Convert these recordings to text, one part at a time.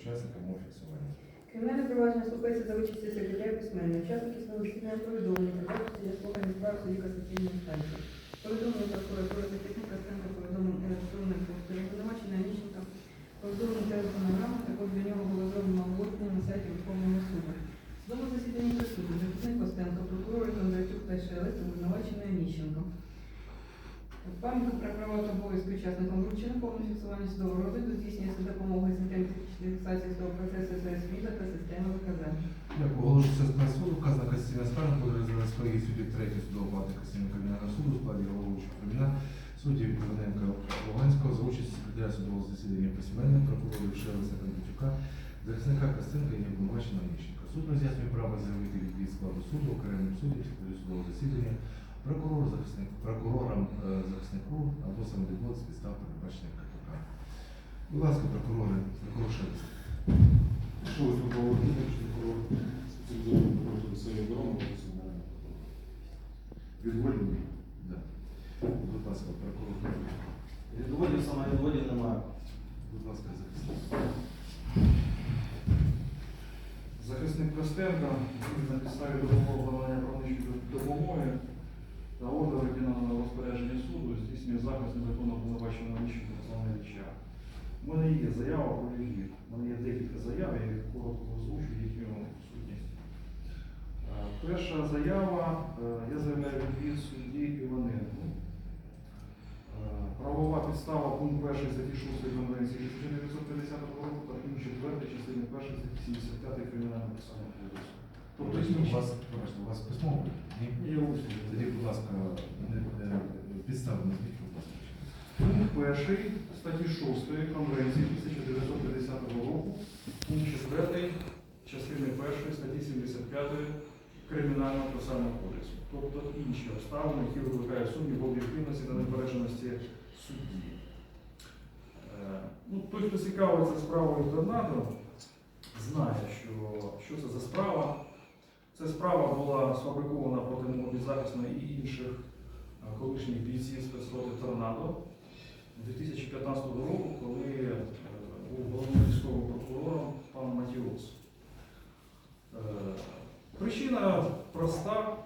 учасникам фіксування. Кримінальне провадження слухається за участі секретаря письменника. Учасники свого засідання повідомлені та запису для слухання справ в суді касаційної інстанції. Повідомлення прокуратури захисника Стенка повідомлення електронною поштою, обвинувачення Міщенка, повідомлення телефонограми, також для нього було зроблено оголошення на сайті Верховного суду. В Судовому засіданні присутні захисник Костенко, прокурор Кондратюк та Шелест, обвинувачення Міщенко. Пам'ятку про права та обов'язки учасникам вручено повне фіксування судового розгляду здійснює за допомогою систем технічної фіксації судового процесу СРС Віза та системи ВКЗ. Як оголошується з суду, вказана касаційна скарга буде розглядати своїх суддів третього судового палати Касаційного кримінального суду складі головуючого криміна, суддів Іваненка Луганського за участі секретаря судового засідання письменника, прокурорів Шелеса Кондратюка, захисника Костенка і обвинуваченого Міщенка. Суд роз'яснює право заявити від складу суду окремим суддям судового засідання, прокурору, захисник, прокурорам, е, захиснику або самовідвод з підстав передбачених КПК. Будь ласка, прокурори, прокурор Шелест. Що ви прокурор прокурор своєї оборони професіонального прокурора? Відвольний? Да. Будь ласка, прокурор. Відводів саме відводів немає. Будь ласка, захисник. Захисник Костенка на підставі надання правничої допомоги та ордер оригінального розпорядження суду здійснює захист незаконно обвинуваченого Міщенка Руслана Ілліча. У мене є заява про відвід. У мене є декілька заяв, я їх коротко озвучу їхню сутність. Е, Перша заява, е, я заявляю відвід судді Іваненку. Е, Правова підстава пункт 1 статті 6 Конвенції 1950 року та пункт 4 частини 1 статті 75 Кримінального процесуального кодексу. Тобто у вас, у вас письмово? Ні? Є усні. Тоді, будь ласка, не- е, підстави назвіть, будь ласка. Пункт 1 статті 6 Конвенції 1950 року, пункт 4 частини 1 статті 75 Кримінального процесуального кодексу. Тобто інші обставини, які викликають сумнів в об'єктивності та непередженості судді. Е, Ну, той, хто цікавиться справою торнадо, знає, що, що це за справа. Ця справа була сфабрикована проти мого підзахисної і інших е, колишніх бійців спецроти торнадо 2015 року, коли е, був головним військовим прокурором пан Матіос. Е, Причина проста.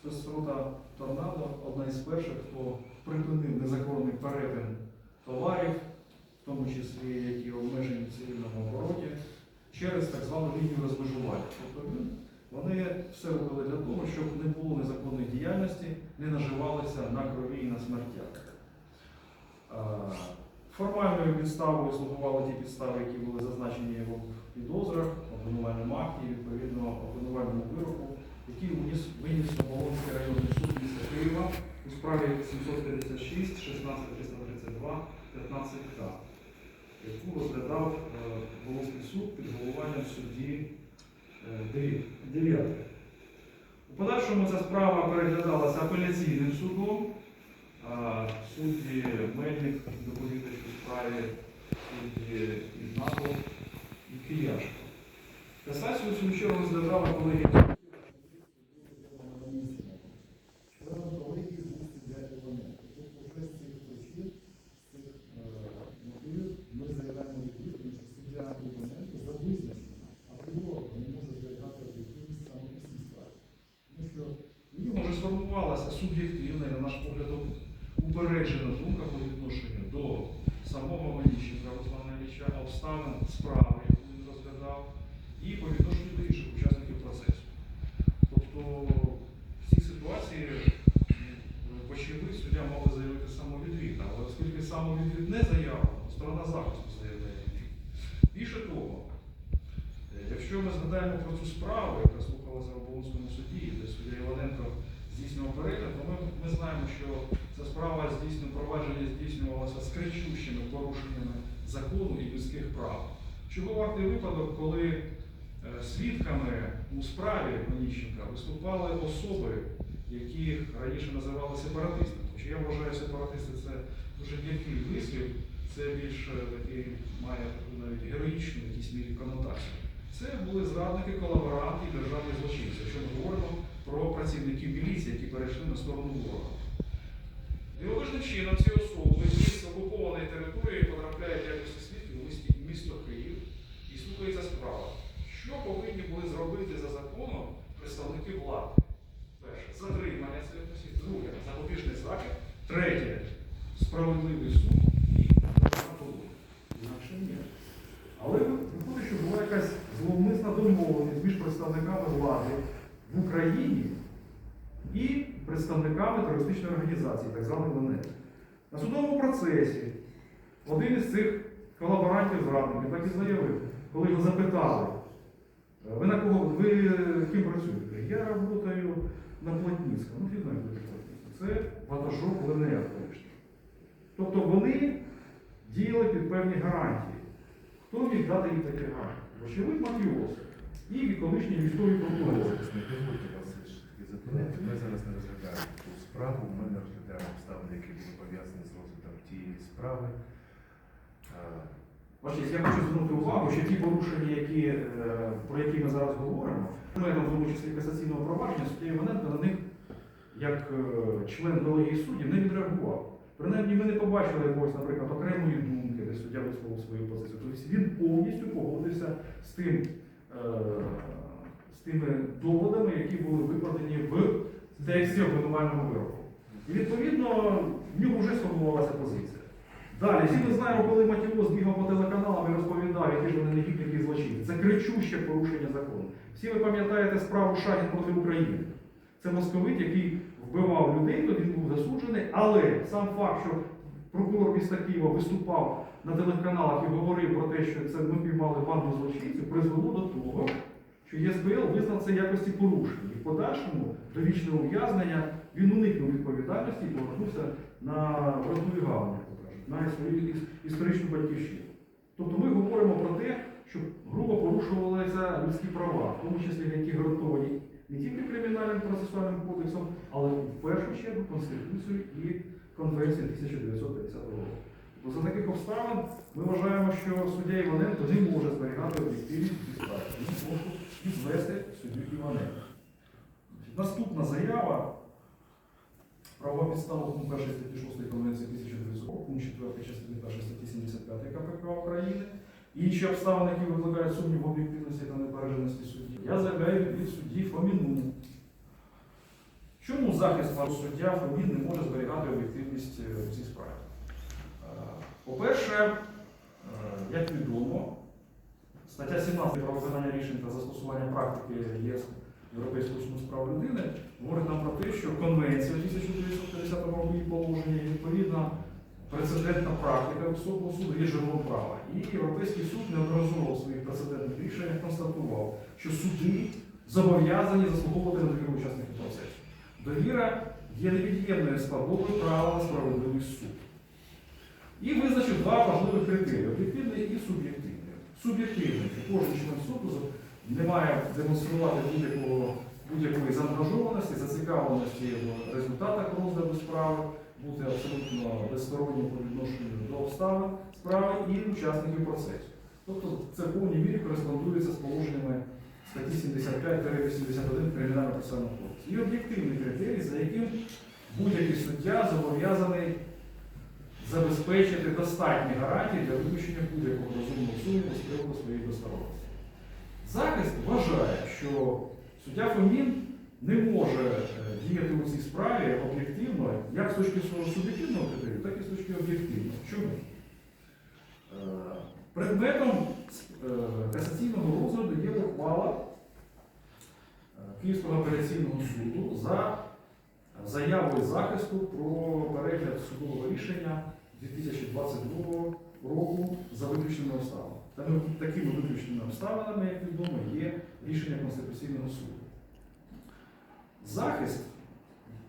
Спецрота Торнадо одна із перших, хто припинив незаконний перетин товарів, в тому числі які обмежені в цивільному обороті, через так звану лінію розмежування. Тобто вони все робили для того, щоб не було незаконної діяльності, не наживалися на крові і на смертях. Е, Формальною підставою слугували ті підстави, які були зазначені в підозрах, обвинувальному акті, відповідно обвинувальному вироку, який виніс, Оболонський районний суд міста Києва у справі 756, 16 332, 15 К, яку розглядав е, суд під головуванням судді е, Дев'ятки. У подальшому ця справа переглядалася апеляційним судом. Судді Мельник, доповідач справі, судді НАТО і Кияшко. Касацію свою чергу розглядала колегія. Ми заявляємо відповідь, що суддя Іваненко за визначенням апріорі не може зберігати об'єктивність саме у цій справі. Тому що В нього вже сформувалася суб'єктивна, і, на наш погляд, упереджена думка по відношенню до самого Маніщенка Руслана Ілліча, обставин справи, яку він розглядав, і по відношенню до інших учасників процесу. Тобто в цій ситуації м, вочевидь суддя мав би заявити самовідвід, але оскільки самовідвід не заявлено, сторона захисту заявляє відвід. Більше того, Е, Якщо ми згадаємо про цю справу, яка слухалася в Оболонському суді, де суддя Іваненко здійснював перегляд, то ми, ми знаємо, що ця справа здійснює провадження здійснювалося з кричущими порушеннями закону і людських прав. Чого вартий випадок, коли е, свідками у справі Оніщенка виступали особи, які раніше називали сепаратистами. Хоча я вважаю, сепаратисти це дуже м'який вислів, це більш е, такий має навіть героїчну в якійсь мірі конотацію. Це були зрадники, колаборанти і державні злочинці, якщо ми говоримо про працівників міліції, які перейшли на сторону ворога. Дивовижним чином ці особи з окупованої території потрапляють якості свідків у місто Київ і слухається справа, що повинні були зробити за законом представники влади. Перше затримання цих осіб. Друге запобіжний захід. Третє справедливий суд і наполон. Інакше ні. Але виходить, що була якась зловмисна домовленість між представниками влади в Україні і представниками терористичної організації, так званої ЛНР. На судовому процесі один із цих колаборантів зрадників так і заявив, коли його запитали, ви на кого ви ким працюєте? Я працюю на Плотницькому. Ну, Плотницька. Це ватажок ЛНР. Тобто вони діяли під певні гарантії. Хто міг дати їм такі гарантії? Вочевидь Матіос і колишній військовий прокурор. Зупинити. Ми зараз не розглядаємо ту справу. Ми не розглядаємо обставини, які були пов'язані з розвитком тієї справи. Бачите, я хочу звернути увагу, що ті порушення, які, е, про які ми зараз говоримо, методом, в тому числі касаційного провадження, суддя Іваненко на них, як е, член колегії суддів, не відреагував. Принаймні ми не побачили якогось, наприклад, окремої думки, де суддя висловив свою позицію. Тобто він повністю погодився з тим, е, тими доводами, які були викладені в тексті обвинувального вироку. І відповідно в нього вже сформувалася позиція. Далі, всі ми знаємо, коли Матіос бігав по телеканалам і розповідав, які ж вони негідники і злочинці. Це кричуще порушення закону. Всі ви пам'ятаєте справу Шагін проти України. Це московит, який вбивав людей, тоді був засуджений, але сам факт, що прокурор міста Києва виступав на телеканалах і говорив про те, що це ми піймали банду злочинців, призвело до того, що ЄСБЛ визнав це якості порушення. І в подальшому довічне ув'язнення він уникнув відповідальності і повернувся на то кажуть, на свою історичну батьківщину. Тобто ми говоримо про те, що грубо порушувалися людські права, в тому числі які гарантовані не тільки кримінальним процесуальним кодексом, але в першу чергу Конституцією і Конвенцією 1950 року. Бо за таких обставин ми вважаємо, що суддя Іваненко не може зберігати об'єктивність справі. Тому прошу відвести суддю Іваненко. Наступна заява. Правова підстава пункт 1 статті 6 Конвенції 1900, пункт 4 частини 1 статті 75 КПК України. Інші обставини, які викликають сумнів в об'єктивності та непередженості судді. Я заявляю від судді Фоміну. Чому захист суддя Фомін не може зберігати об'єктивність е, у цій справі? По-перше, е, як відомо, стаття 17 про виконання рішень та застосування практики ЄС Європейського суду з прав людини говорить нам про те, що Конвенція 1950 року і положення відповідна прецедентна практика високого суду є джерелом права. І Європейський суд неодноразово в своїх прецедентних рішеннях констатував, що суди зобов'язані заслуговувати на довіру учасників процесу. Довіра є невід'ємною складовою права на справедливий суд. І визначив два важливих критерії об'єктивний і суб'єктивний. Суб'єктивний, що кожен член суду не має демонструвати будь-якої заангажованості, зацікавленості в результатах розгляду справи, бути абсолютно безстороннім по відношенню до обставин справи і учасників процесу. Тобто це в повній мірі кореспондується з положеннями статті 75-81 Кримінального процесуального кодексу. І об'єктивний критерій, за яким будь-який суддя зобов'язаний забезпечити достатні гарантії для виключення будь-якого розумного сумніву з приводу своєї безсторонності. Захист вважає, що суддя Фомін не може е, діяти у цій справі об'єктивно, як з точки зору суб'єктивного критерію, так і з точки об'єктивного. Чому? Е, Предметом е, касаційного розгляду є ухвала Київського апеляційного суду за заявою захисту про перегляд судового рішення 2022 року за виключними обставинами. Там такими виключними обставинами, як відомо, є рішення Конституційного суду. Захист,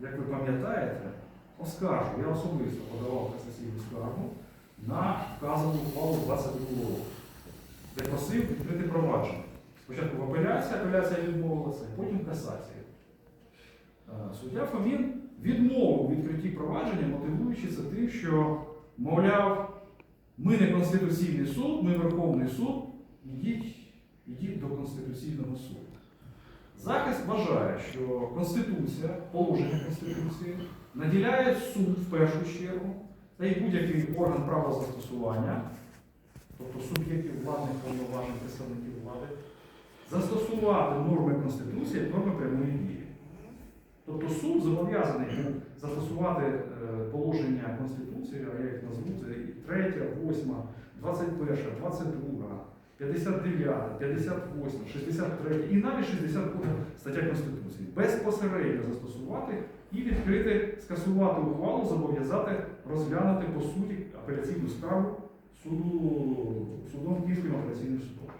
як ви пам'ятаєте, оскаржив, я особисто подавав касаційну скаргу на вказану ухвалу 22 року, де просив відкрити провадження. Спочатку в апеляції, апеляція відмовилася, потім касація. Е, Суддя Фомін відмовив відкритті провадження, мотивуючи це тим, що, мовляв, ми не Конституційний суд, ми Верховний суд, ідіть, ідіть до Конституційного суду. Захист вважає, що Конституція, положення Конституції наділяє суд в першу чергу та й будь-який орган правозастосування, тобто суб'єктів владних повноважень, представників влади, застосувати норми Конституції норми. Тобто суд зобов'язаний застосувати е, положення Конституції, а я їх назву, це і 3, 8, 21, 22 59, 58, 63 і навіть 62 стаття Конституції безпосередньо застосувати і відкрити, скасувати ухвалу, зобов'язати розглянути по суті апеляційну справу суду судом Київським апеляційним судом.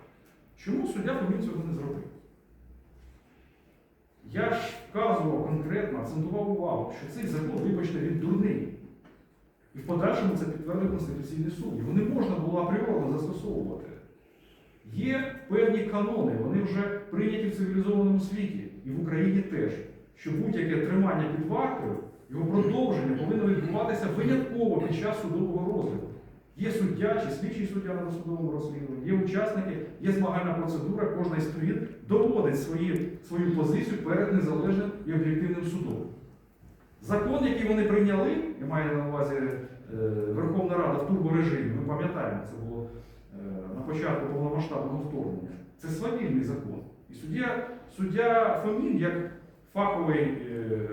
Чому суддя Фомін цього не зробив? Я ж вказував конкретно, акцентував увагу, що цей закон, вибачте, він дурний. І в подальшому це підтвердив Конституційний суд. Його не можна було апріорно застосовувати. Є певні канони, вони вже прийняті в цивілізованому світі і в Україні теж, що будь-яке тримання під вартою, його продовження повинно відбуватися винятково під час судового розгляду. Є суддя чи слідчий суддя на досудовому розслідуванні, є учасники, є змагальна процедура, кожна із сторін доводить свої, свою позицію перед незалежним і об'єктивним судом. Закон, який вони прийняли, я маю на увазі е, Верховна Рада в турборежимі, ми пам'ятаємо, це було е, на початку повномасштабного вторгнення. Це свавільний закон. І суддя, суддя Фомін, як фаховий е,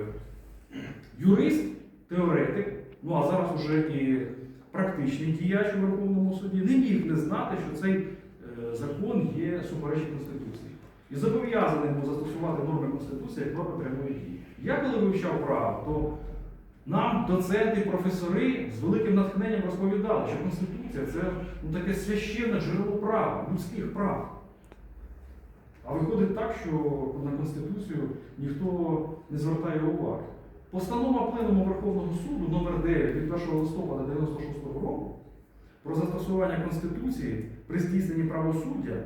юрист, теоретик, ну а зараз уже і практичний діяч у Верховному суді, не міг не знати, що цей е, закон є суперечить Конституції. І зобов'язаний був застосувати норми Конституції як норми прямої дії. Я коли вивчав право, то нам доценти, професори з великим натхненням розповідали, що Конституція це ну, таке священне джерело права, людських прав. А виходить так, що на Конституцію ніхто не звертає уваги. Постанова Пленуму Верховного суду номер 9 від 1 листопада 96 року про застосування Конституції при здійсненні правосуддя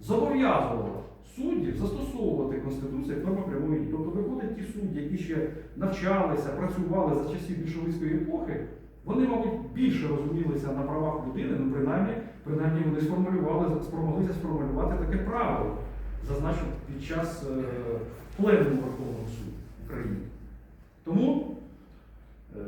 зобов'язувала суддів застосовувати Конституцію як норму прямої дії. Тобто виходить ті судді, які ще навчалися, працювали за часів більшовицької епохи, вони, мабуть, більше розумілися на правах людини, ну принаймні, принаймні вони сформулювали, спромоглися сформулювати таке правило, зазначено під час е, пленуму Верховного суду України. Тому, е,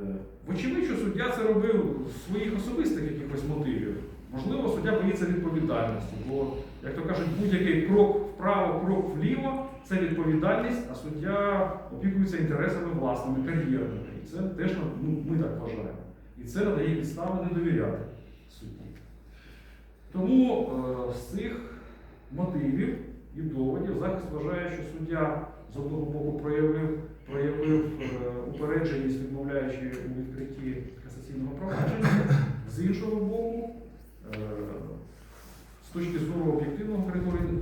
вочевидь, що суддя це робив з своїх особистих якихось мотивів. Можливо, суддя боїться відповідальності, бо, як то кажуть, будь-який крок вправо, крок вліво це відповідальність, а суддя опікується інтересами власними, кар'єрними. І це теж ну, ми так вважаємо. І це надає підстави не довіряти судді. Тому е, з цих мотивів і доводів захист вважає, що суддя з одного боку проявив, проявив е, упередженість, відмовляючи у відкритті касаційного провадження, з іншого боку, е, з точки зору об'єктивного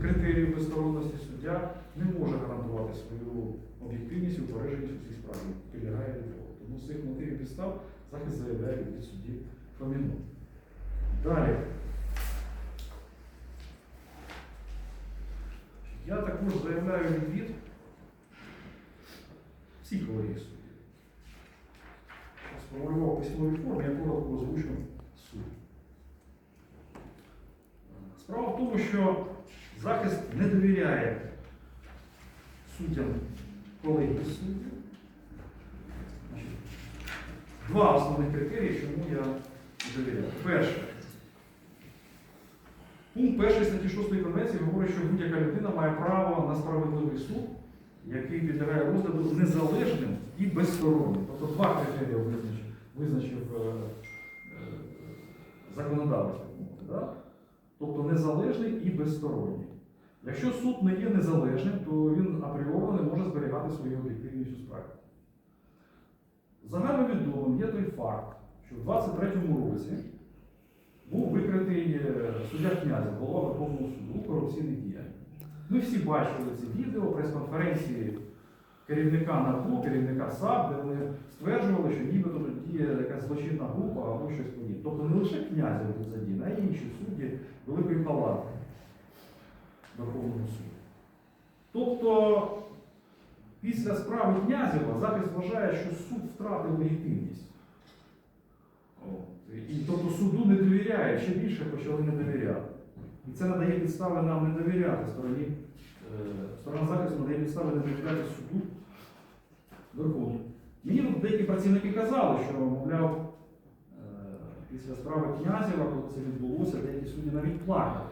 критерію- безсторонності суддя не може гарантувати свою об'єктивність і упередженість у цій справі, підлягає відводу. Тому з цих мотивів підстав захист заявляє від судді Фоміну. Далі. Я також заявляю відвід всіх колегій суддів. Сформулював у письмовій формі, я коротко озвучу суть. Справа в тому, що захист не довіряє суддям колегії суддів. Два основних критерії, чому я довіряю. Перше. Пункт 1 статті 6 Конвенції говорить, що будь-яка людина має право на справедливий суд, який підлягає розгляду незалежним і безстороннім. Тобто два критерії визначив, визначив е, е, законодавець. да? Тобто незалежний і безсторонній. Якщо суд не є незалежним, то він апріорно не може зберігати свою об'єктивність у справі. Загальновідомим є той факт, що в 23-му році був викритий е, суддя князя, голова Верховного суду у корупційних діянь. Ми всі бачили ці відео прес-конференції керівника НАБУ, керівника САП, де вони стверджували, що нібито тут діє якась злочинна група або щось подібне. Тобто не лише князя був задіяний, а й інші судді Великої Палати Верховного суду. Тобто, після справи князєва захист вважає, що суд втратив легітимність. І тобто суду не довіряє, ще більше почали не довіряти. І це надає підстави нам не довіряти стороні. е, Сторона захисту надає підстави не довіряти суду Верховному. Мені деякі працівники казали, що, мовляв, е, після справи князєва, коли це відбулося, деякі судді навіть плакали.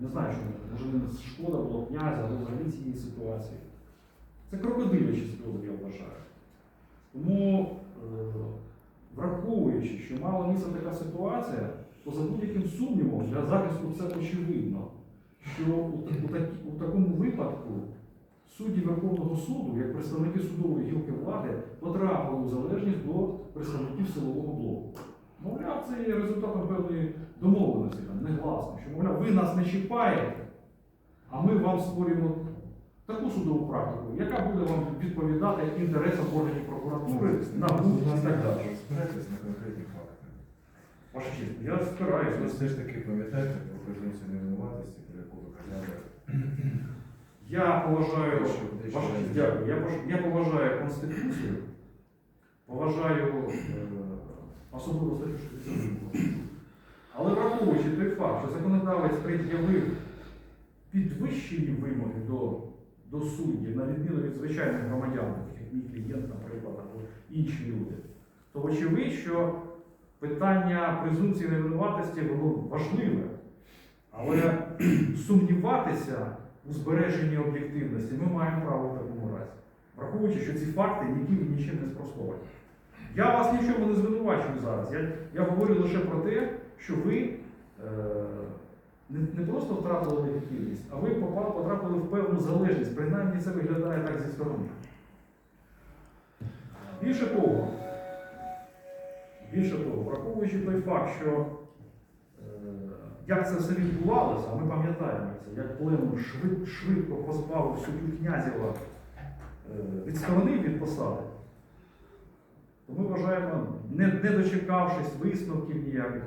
Не знаю, що може шкода було князя або взагалі цієї ситуації. Це крокодилячі сльози, я вважаю. Тому, е, враховуючи, що мала місце така ситуація, поза будь-яким сумнівом для захисту це очевидно, що у, такі- у такому випадку судді Верховного суду, як представники судової гілки влади, потрапили у залежність до представників силового блоку. Мовляв, це є результатом певної домовленості, негласно, що, мовляв, ви нас не чіпаєте, а ми вам створюємо таку судову практику, яка буде вам відповідати інтересам органів прокуратури, НАБУ і так далі. Спирайтесь на конкретні факти. Честь, я спираюся. Ви все ж таки пам'ятаєте про презумпцію невинуватості, про яку ви казали. Я поважаю, Дещо- дещо дякую. Я, пож- я поважаю Конституцію, поважаю е, особливо статтю 62. Але враховуючи той факт, що законодавець пред'явив підвищені вимоги до, до суддів, на відміну від звичайних громадян, таких як мій клієнт, наприклад, або інші люди, то вочевидь, що питання презумпції невинуватості воно важливе. Але сумніватися у збереженні об'єктивності ми маємо право в такому разі, враховуючи, що ці факти ніким нічим не спростовані. Я вас ні в чому не звинувачую зараз. Я, я говорю лише про те, що ви е, не, не просто втратили легітимність, а ви потрапили в певну залежність. Принаймні це виглядає так зі сторони. Більше того, більше того, враховуючи той факт, що е, як це все відбувалося, ми пам'ятаємо це, як пленум швид, швидко позбавив суддю Князєва е, відсторонив від посади, то ми вважаємо, не, не дочекавшись висновків ніяких,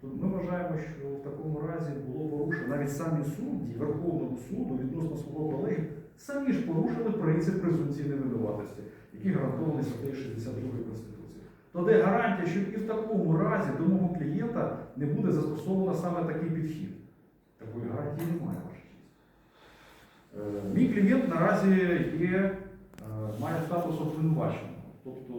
то ми вважаємо, що в такому разі було порушено навіть самі судді Верховного суду відносно свого колеги самі ж порушили принцип презумпції невинуватості, який гарантований статтею 62 Конституції. То де гарантія, що і в такому разі до мого клієнта не буде застосовано саме такий підхід? Такої гарантії немає, ваша честь. Е, Мій клієнт наразі є, е, має статус обвинуваченого. Тобто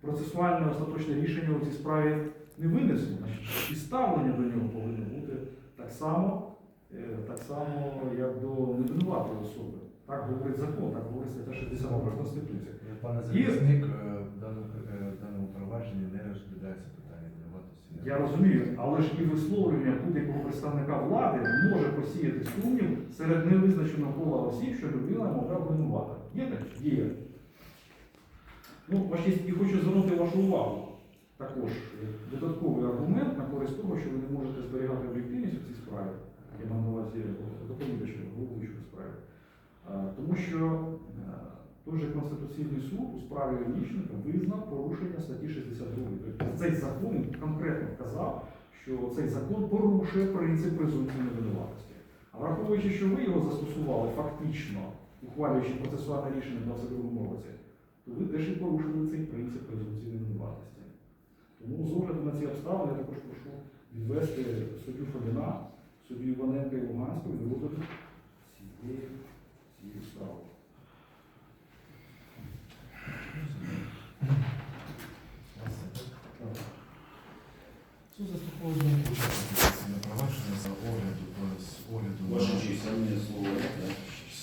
процесуальне остаточне рішення у цій справі не винесено. І ставлення до нього повинно бути так само, е, так само, як до невинуватої особи. Так говорить закон, так говорить стаття 62 Конституції. Пане І- захисник, в даному, е, даному провадженні не розглядається питання винуватості. Я розумію, але ж і висловлювання будь-якого представника влади може посіяти сумнів серед невизначеного кола осіб, що людина, мовляв, винувата. Є так? Є. Ну, вашість, і хочу звернути вашу увагу також додатковий аргумент на користь того, що ви не можете зберігати об'єктивність у цій справі. Я маю на увазі доповідача, головуючого справі. Тому що е, той же Конституційний суд у справі Онічника визнав порушення статті 62. Тобто цей закон конкретно вказав, що цей закон порушує принцип презумпції невинуватості. А враховуючи, що ви його застосували фактично, ухвалюючи процесуальне рішення в 22 році, то ви теж і порушили цей принцип презумпції невинуватості. Тому з огляду на ці обставини я також прошу відвести суддю Фоміна, суддю Іваненка і Луганську від розгляду цієї справи. Суд заслуховує учасників касаційного провадження за огляду, з огляду на- Ваша честь, а мне слово да?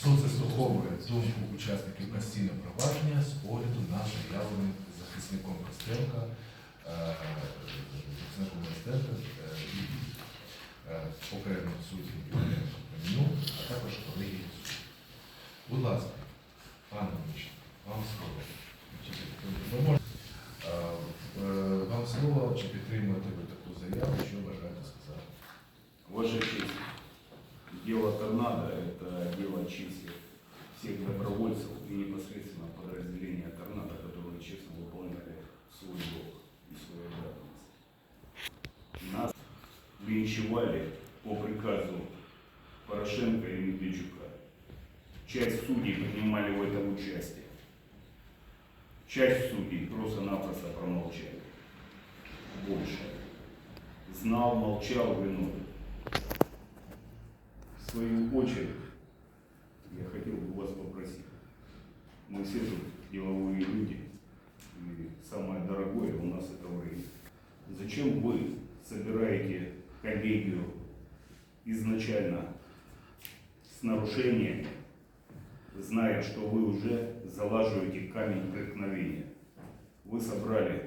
Суд заслуховує думку учасників касаційного провадження з огляду на заявлений захисником Костенка, е, захисником Костенка е, е, окремо судді а також колегії суду. Будь ласка, пане вам слово. Вам слово, чи підтримуєте ви подразделения торнадо, которые честно выполняли свой долг и свою обязанность. Нас линчевали по приказу Порошенко и Медведчука. Часть судей принимали в этом участие. Часть судей просто-напросто промолчали. Больше. Знал, молчал, виновен. В свою очередь, я хотел бы вас попросить. Мы все тут деловые люди, и самое дорогое у нас это время. Зачем вы собираете коллегию изначально с нарушениями, зная, что вы уже залаживаете камень преткновения? Вы собрали